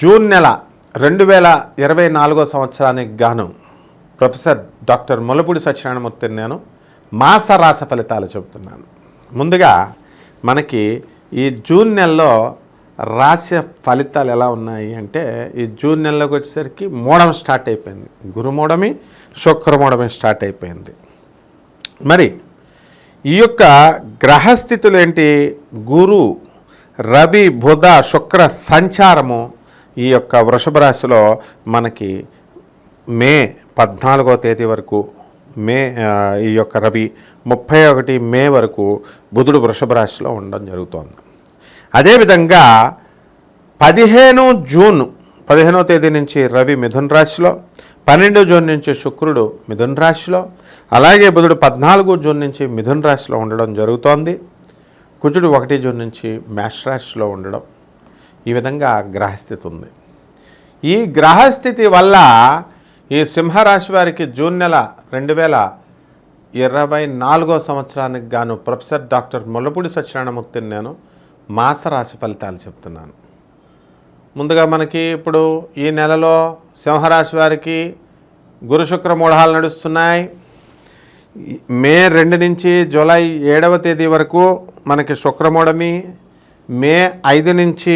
June నెల రెండు వేల ఇరవై నాలుగో సంవత్సరానికి గాను ప్రొఫెసర్ డాక్టర్ ములపూడి సత్యనారాయణమూర్తి నేను మాస రాస ఫలితాలు చెబుతున్నాను. ముందుగా మనకి ఈ జూన్ నెలలో రాశి ఫలితాలు ఎలా ఉన్నాయి అంటే ఈ జూన్ నెలలోకి వచ్చేసరికి మూడం స్టార్ట్ అయిపోయింది. గురుమూడమి శుక్రమూడమి స్టార్ట్ అయిపోయింది. మరి ఈ యొక్క గ్రహస్థితులు ఏంటి? గురు రవి బుధ శుక్ర సంచారము ఈ యొక్క వృషభ రాశిలో మనకి మే పద్నాలుగో తేదీ వరకు మే ఈ యొక్క రవి ముప్పై ఒకటి మే వరకు బుధుడు వృషభ రాశిలో ఉండడం జరుగుతోంది. అదేవిధంగా పదిహేను జూన్ పదిహేనో తేదీ నుంచి రవి మిథున్ రాశిలో పన్నెండు జూన్ నుంచి శుక్రుడు మిథున్ రాశిలో అలాగే బుధుడు పద్నాలుగు జూన్ నుంచి మిథున్ రాశిలో ఉండడం జరుగుతోంది. కుజుడు ఒకటి జూన్ నుంచి మేష రాశిలో ఉండడం ఈ విధంగా గ్రహస్థితి ఉంది. ఈ గ్రహస్థితి వల్ల ఈ సింహరాశి వారికి జూన్ నెల రెండు వేల ఇరవై నాలుగో సంవత్సరానికి గాను ప్రొఫెసర్ డాక్టర్ ముల్లపూడి సత్యనారాయణమూర్తిని నేను మాసరాశి ఫలితాలు చెప్తున్నాను. ముందుగా మనకి ఇప్పుడు ఈ నెలలో సింహరాశి వారికి గురు శుక్ర మూఢాలు నడుస్తున్నాయి. మే రెండు నుంచి జూలై ఏడవ తేదీ వరకు మనకి శుక్రమూఢమి మే ఐదు నుంచి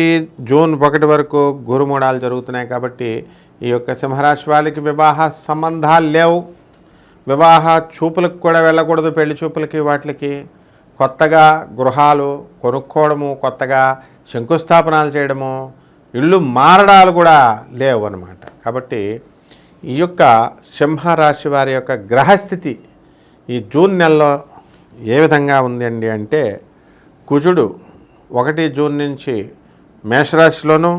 జూన్ ఒకటి వరకు గురుమూఢాలు జరుగుతున్నాయి కాబట్టి ఈ యొక్క సింహరాశి వాళ్ళకి వివాహ సంబంధాలు లేవు. వివాహ చూపులకు కూడా వెళ్ళకూడదు పెళ్ళి చూపులకి వాటికి. కొత్తగా గృహాలు కొనుక్కోవడము కొత్తగా శంకుస్థాపనలు చేయడము ఇళ్ళు మారడాలు కూడా లేవు అన్నమాట. కాబట్టి ఈ యొక్క సింహరాశి వారి యొక్క గ్రహస్థితి ఈ జూన్ నెలలో ఏ విధంగా ఉంది అండి అంటే కుజుడు ఒకటి జూన్ నుంచి మేషరాశిలోను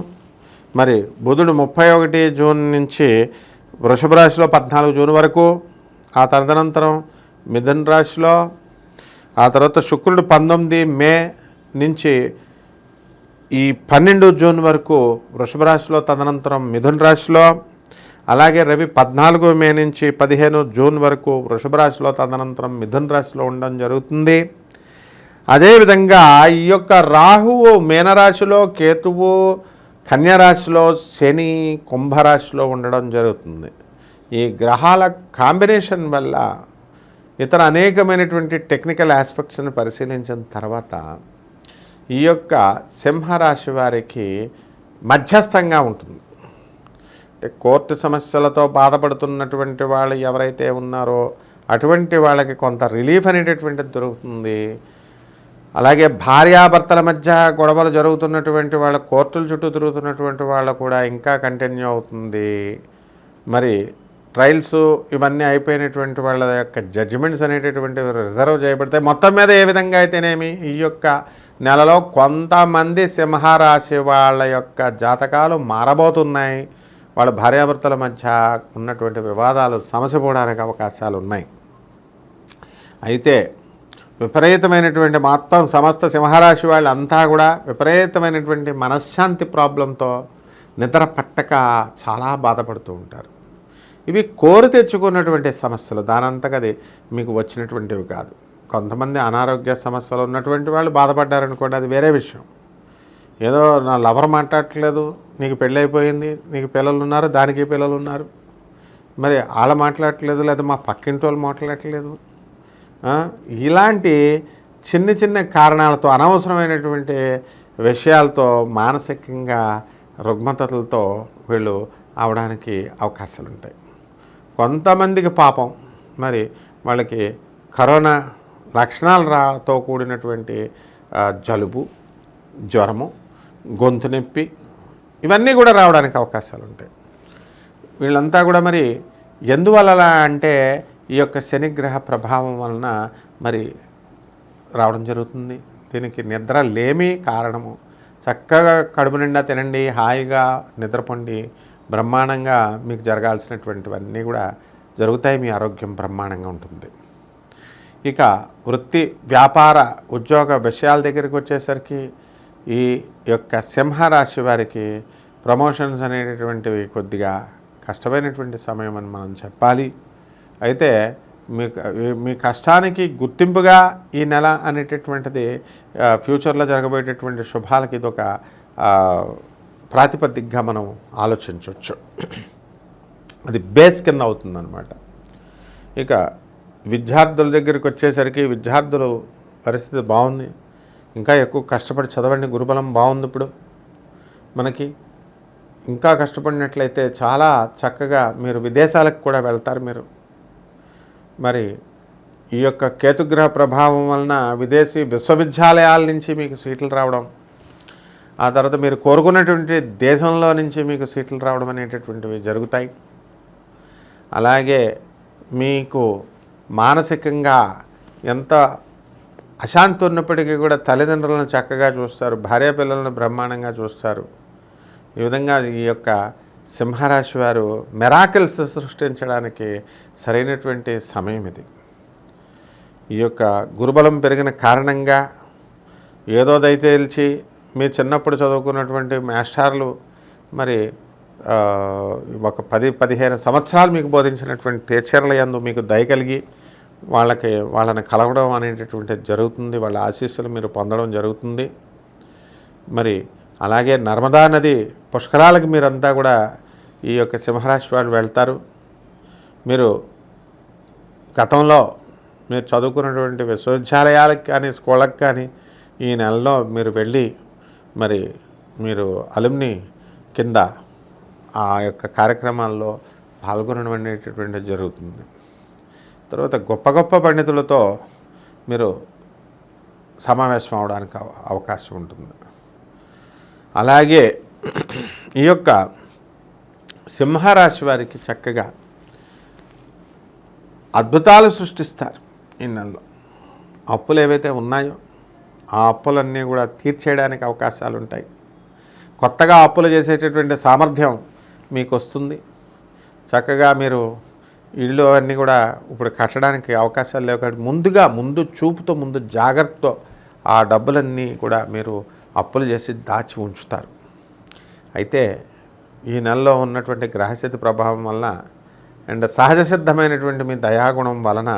మరి బుధుడు ముప్పై ఒకటి జూన్ నుంచి వృషభ రాశిలో పద్నాలుగు జూన్ వరకు ఆ తదనంతరం మిథున రాశిలో ఆ తర్వాత శుక్రుడు పంతొమ్మిది మే నుంచి ఈ పన్నెండు జూన్ వరకు వృషభ రాశిలో తదనంతరం మిథున రాశిలో అలాగే రవి పద్నాలుగు మే నుంచి పదిహేను జూన్ వరకు వృషభ రాశిలో తదనంతరం మిథున రాశిలో ఉండడం జరుగుతుంది. అదేవిధంగా ఈ యొక్క రాహువు మీనరాశిలో కేతువు కన్యరాశిలో శని కుంభరాశిలో ఉండడం జరుగుతుంది. ఈ గ్రహాల కాంబినేషన్ వల్ల ఇతర అనేకమైనటువంటి టెక్నికల్ ఆస్పెక్ట్స్ని పరిశీలించిన తర్వాత ఈ యొక్క సింహరాశి వారికి మధ్యస్థంగా ఉంటుంది. అంటే కోర్టు సమస్యలతో బాధపడుతున్నటువంటి వాళ్ళు ఎవరైతే ఉన్నారో అటువంటి వాళ్ళకి కొంత రిలీఫ్ అనేటటువంటిది దొరుకుతుంది. అలాగే భార్యాభర్తల మధ్య గొడవలు జరుగుతున్నటువంటి వాళ్ళ కోర్టుల చుట్టూ తిరుగుతున్నటువంటి వాళ్ళ కూడా ఇంకా కంటిన్యూ అవుతుంది. మరి ట్రయల్స్ ఇవన్నీ అయిపోయినటువంటి వాళ్ళ యొక్క జడ్జిమెంట్స్ అనేటటువంటివి రిజర్వ్ చేయబడతాయి మొత్తం మీద ఏ విధంగా అయితేనేమి? ఈ యొక్క నెలలో కొంతమంది సింహరాశి వాళ్ళ యొక్క జాతకాలు మారబోతున్నాయి. వాళ్ళ భార్యాభర్తల మధ్య ఉన్నటువంటి వివాదాలు సమసిపోవడానికి అవకాశాలు ఉన్నాయి అయితే విపరీతమైనటువంటి మొత్తం సమస్త సింహరాశి వాళ్ళంతా కూడా విపరీతమైనటువంటి మనశ్శాంతి ప్రాబ్లంతో నిద్ర పట్టక చాలా బాధపడుతూ ఉంటారు. ఇవి కోరు తెచ్చుకున్నటువంటి సమస్యలు. దానంతకది మీకు వచ్చినటువంటివి కాదు. కొంతమంది అనారోగ్య సమస్యలు ఉన్నటువంటి వాళ్ళు బాధపడ్డారనుకోండి అది వేరే విషయం. ఏదో నా లవర్ మాట్లాడట్లేదు నీకు పెళ్ళైపోయింది నీకు పిల్లలు ఉన్నారు దానికి పిల్లలు ఉన్నారు మరి వాళ్ళ మాట్లాడట్లేదు లేదా మా పక్కింటి వాళ్ళు మాట్లాడట్లేదు ఇలాంటి చిన్న చిన్న కారణాలతో అనవసరమైనటువంటి విషయాలతో మానసికంగా రుగ్మతలతో వీళ్ళు అవడానికి అవకాశాలు ఉంటాయి కొంతమందికి పాపం. మరి వాళ్ళకి కరోనా లక్షణాలు రాతో కూడినటువంటి జలుబు జ్వరము గొంతు నొప్పి ఇవన్నీ కూడా రావడానికి అవకాశాలు ఉంటాయి వీళ్ళంతా కూడా మరి ఎందువల్ల అంటే ఈ యొక్క శనిగ్రహ ప్రభావం వలన మరి రావడం జరుగుతుంది. దీనికి నిద్ర లేమి కారణము. చక్కగా కడుపు నిండా తినండి హాయిగా నిద్రపొండి బ్రహ్మాండంగా మీకు జరగాల్సినటువంటివన్నీ కూడా జరుగుతాయి. మీ ఆరోగ్యం బ్రహ్మాండంగా ఉంటుంది. ఇక వృత్తి వ్యాపార ఉద్యోగ విషయాల దగ్గరికి వచ్చేసరికి ఈ యొక్క సింహరాశి వారికి ప్రమోషన్స్ అనేటటువంటివి కొద్దిగా కష్టమైనటువంటి సమయం అని మనం చెప్పాలి. అయితే మీ మీ కష్టానికి గుర్తింపుగా ఈ నెల అనేటటువంటిది ఫ్యూచర్లో జరగబోయేటటువంటి శుభాలకి ఇది ఒక ప్రాతిపదికగా మనం ఆలోచించవచ్చు అది బేస్ కింద అవుతుందన్నమాట. ఇక విద్యార్థుల దగ్గరికి వచ్చేసరికి విద్యార్థులు పరిస్థితి బాగుంది. ఇంకా ఎక్కువ కష్టపడి చదవండి గురుబలం బాగుంది ఇప్పుడు మనకి. ఇంకా కష్టపడినట్లయితే చాలా చక్కగా మీరు విదేశాలకు కూడా వెళ్తారు మీరు. మరి ఈ యొక్క కేతుగ్రహ ప్రభావం వలన విదేశీ విశ్వవిద్యాలయాల నుంచి మీకు సీట్లు రావడం ఆ తర్వాత మీరు కోరుకున్నటువంటి దేశంలో నుంచి మీకు సీట్లు రావడం అనేటటువంటివి జరుగుతాయి. అలాగే మీకు మానసికంగా ఎంత అశాంతి ఉన్నప్పటికీ కూడా తల్లిదండ్రులను చక్కగా చూస్తారు భార్య పిల్లలను బ్రహ్మాండంగా చూస్తారు. ఈ విధంగా ఈ యొక్క సింహరాశి వారు మెరాకిల్స్ సృష్టించడానికి సరైనటువంటి సమయం ఇది. ఈ యొక్క గురుబలం పెరిగిన కారణంగా ఏదో దయతేల్చి మీ చిన్నప్పుడు చదువుకున్నటువంటి మాస్టర్లు మరి ఒక పది పదిహేను సంవత్సరాలు మీకు బోధించినటువంటి టీచర్ల యందు మీకు దయ కలిగి వాళ్ళకి వాళ్ళని కలవడం అనేటటువంటిది జరుగుతుంది. వాళ్ళ ఆశీస్సులు మీరు పొందడం జరుగుతుంది. మరి అలాగే నర్మదా నది పుష్కరాలకు మీరంతా కూడా ఈ యొక్క సింహరాశి వాళ్ళు వెళ్తారు. మీరు గతంలో మీరు చదువుకున్నటువంటి విశ్వవిద్యాలయాలకు కానీ స్కూళ్ళకి కానీ ఈ నెలలో మీరు వెళ్ళి మరి మీరు అలుమ్ని కింద ఆ యొక్క కార్యక్రమాల్లో పాల్గొనడం జరుగుతుంది. తర్వాత గొప్ప గొప్ప పండితులతో మీరు సమావేశం అవడానికి అవకాశం ఉంటుంది. అలాగే ఈ యొక్క సింహరాశి వారికి చక్కగా అద్భుతాలు సృష్టిస్తారు ఈ నెలలో. అప్పులు ఏవైతే ఉన్నాయో ఆ అప్పులన్నీ కూడా తీర్చేయడానికి అవకాశాలు ఉంటాయి. కొత్తగా అప్పులు చేసేటటువంటి సామర్థ్యం మీకు వస్తుంది. చక్కగా మీరు ఇళ్ళు అన్నీ కూడా ఇప్పుడు కట్టడానికి అవకాశాలు లేవు కాబట్టి ముందుగా ముందు చూపుతో ముందు జాగ్రత్తతో ఆ డబ్బులన్నీ కూడా మీరు అప్పులు చేసి దాచి ఉంచుతారు. అయితే ఈ నెలలో ఉన్నటువంటి గ్రహస్థితి ప్రభావం వలన అండ్ సహజ సిద్ధమైనటువంటి మీ దయాగుణం వలన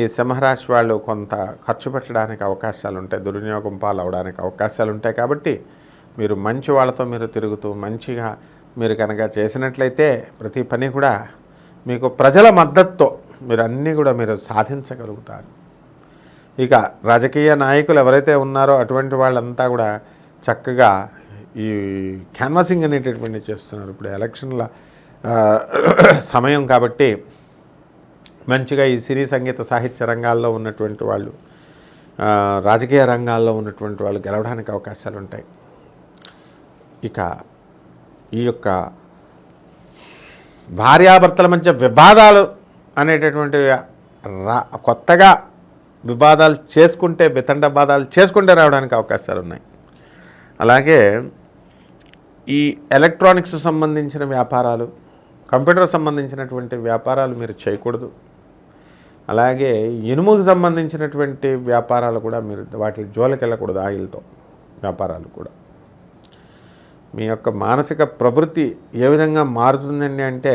ఈ సింహరాశి వాళ్ళు కొంత ఖర్చు పెట్టడానికి అవకాశాలు ఉంటాయి దుర్వినియోగం పాలవడానికి అవకాశాలు ఉంటాయి కాబట్టి మీరు మంచి వాళ్ళతో మీరు తిరుగుతూ మంచిగా మీరు కనుక చేసినట్లయితే ప్రతి పని కూడా మీకు ప్రజల మద్దతుతో మీరు అన్నీ కూడా మీరు సాధించగలుగుతారు. ఇక రాజకీయ నాయకులు ఎవరైతే ఉన్నారో అటువంటి వాళ్ళంతా కూడా చక్కగా ఈ క్యాన్వాసింగ్ అనేటటువంటి చేస్తున్నారు. ఇప్పుడు ఎలక్షన్ల సమయం కాబట్టి మంచిగా ఈ సినీ సంగీత సాహిత్య రంగాల్లో ఉన్నటువంటి వాళ్ళు రాజకీయ రంగాల్లో ఉన్నటువంటి వాళ్ళు గెలవడానికి అవకాశాలు ఉంటాయి. ఇక ఈ యొక్క భార్యాభర్తల మధ్య వివాదాలు అనేటటువంటి రా కొత్తగా వివాదాలు చేసుకుంటే వితండవాదాలు చేసుకుంటే రావడానికి అవకాశాలు ఉన్నాయి. అలాగే ఈ ఎలక్ట్రానిక్స్ సంబంధించిన వ్యాపారాలు కంప్యూటర్ సంబంధించినటువంటి వ్యాపారాలు మీరు చేయకూడదు. అలాగే ఇనుముకు సంబంధించినటువంటి వ్యాపారాలు కూడా మీరు వాటి జోలికి వెళ్ళకూడదు ఆయిల్తో వ్యాపారాలు కూడా. మీ యొక్క మానసిక ప్రవృత్తి ఏ విధంగా మారుతుందండి అంటే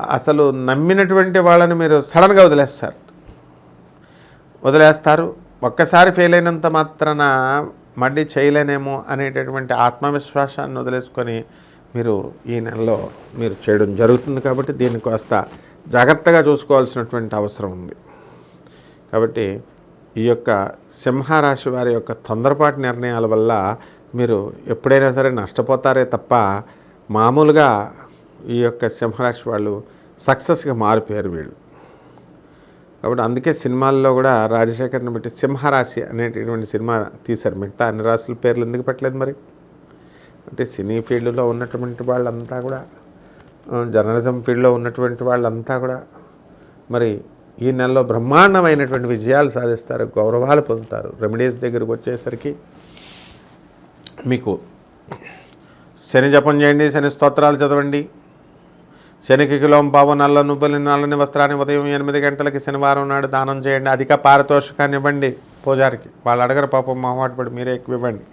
అసలు నమ్మినటువంటి వాళ్ళని మీరు సడన్గా వదిలేస్తారు. వదిలేస్తారు. ఒక్కసారి ఫెయిల్ అయినంత మాత్రాన మళ్ళీ చేయలేనేమో అనేటటువంటి ఆత్మవిశ్వాసాన్ని వదిలేసుకొని మీరు ఈ నెలలో మీరు చేయడం జరుగుతుంది కాబట్టి దీన్ని కాస్త జాగ్రత్తగా చూసుకోవాల్సినటువంటి అవసరం ఉంది. కాబట్టి ఈ యొక్క సింహరాశి వారి యొక్క తొందరపాటు నిర్ణయాల వల్ల మీరు ఎప్పుడైనా సరే నష్టపోతారే తప్ప మామూలుగా ఈ యొక్క సింహరాశి వాళ్ళు సక్సెస్గా మారిపోయారు వీళ్ళు. కాబట్టి అందుకే సినిమాల్లో కూడా రాజశేఖర్ని బట్టి సింహరాశి అనేటటువంటి సినిమా తీశారు. మిగతా అన్ని రాశుల పేర్లు ఎందుకు పెట్టలేదు మరి? అంటే సినీ ఫీల్డ్లో ఉన్నటువంటి వాళ్ళంతా కూడా జర్నలిజం ఫీల్డ్లో ఉన్నటువంటి వాళ్ళంతా కూడా మరి ఈ నెలలో బ్రహ్మాండమైనటువంటి విజయాలు సాధిస్తారు గౌరవాలు పొందుతారు. రెమెడీస్ దగ్గరకు వచ్చేసరికి మీకు శని జపం చేయండి శని స్తోత్రాలు చదవండి. శనికి కిలోం పావు నల్ల నువ్వులు నల్లని వస్త్రాన్ని ఉదయం ఎనిమిది గంటలకి శనివారం నాడు దానం చేయండి. అధిక పారితోషికాన్ని ఇవ్వండి పూజారికి. వాళ్ళు అడగరు పాపం మొహమాట పడి మీరే ఎక్కువ ఇవ్వండి.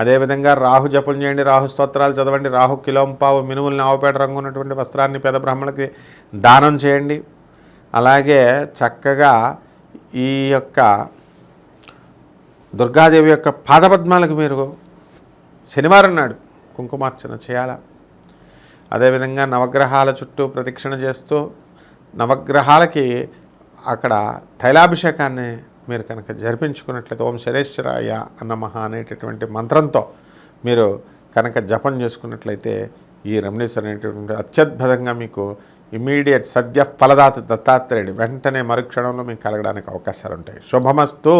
అదేవిధంగా రాహు జపం చేయండి రాహు స్తోత్రాలు చదవండి రాహు కిలోం పావు మినుములు ఆవుపేట రంగు ఉన్నటువంటి వస్త్రాన్ని పేద బ్రాహ్మణులకి దానం చేయండి. అలాగే చక్కగా ఈ యొక్క దుర్గాదేవి యొక్క పాదపద్మాలకు మీరు శనివారం నాడు కుంకుమార్చన చేయాలా? అదేవిధంగా నవగ్రహాల చుట్టూ ప్రదక్షిణ చేస్తూ నవగ్రహాలకి అక్కడ తైలాభిషేకాన్ని మీరు కనుక జరిపించుకున్నట్లయితే ఓం శరేశ్వరాయ అన్నమహ అనేటటువంటి మంత్రంతో మీరు కనుక జపం చేసుకున్నట్లయితే ఈ రెమెడీస్ అనేటటువంటి అత్యద్భుతంగా మీకు ఇమీడియట్ సద్య ఫలదాత దత్తాత్రేయుడు వెంటనే మరుక్షణంలో మీకు కలగడానికి అవకాశాలు ఉంటాయి శుభమస్తు.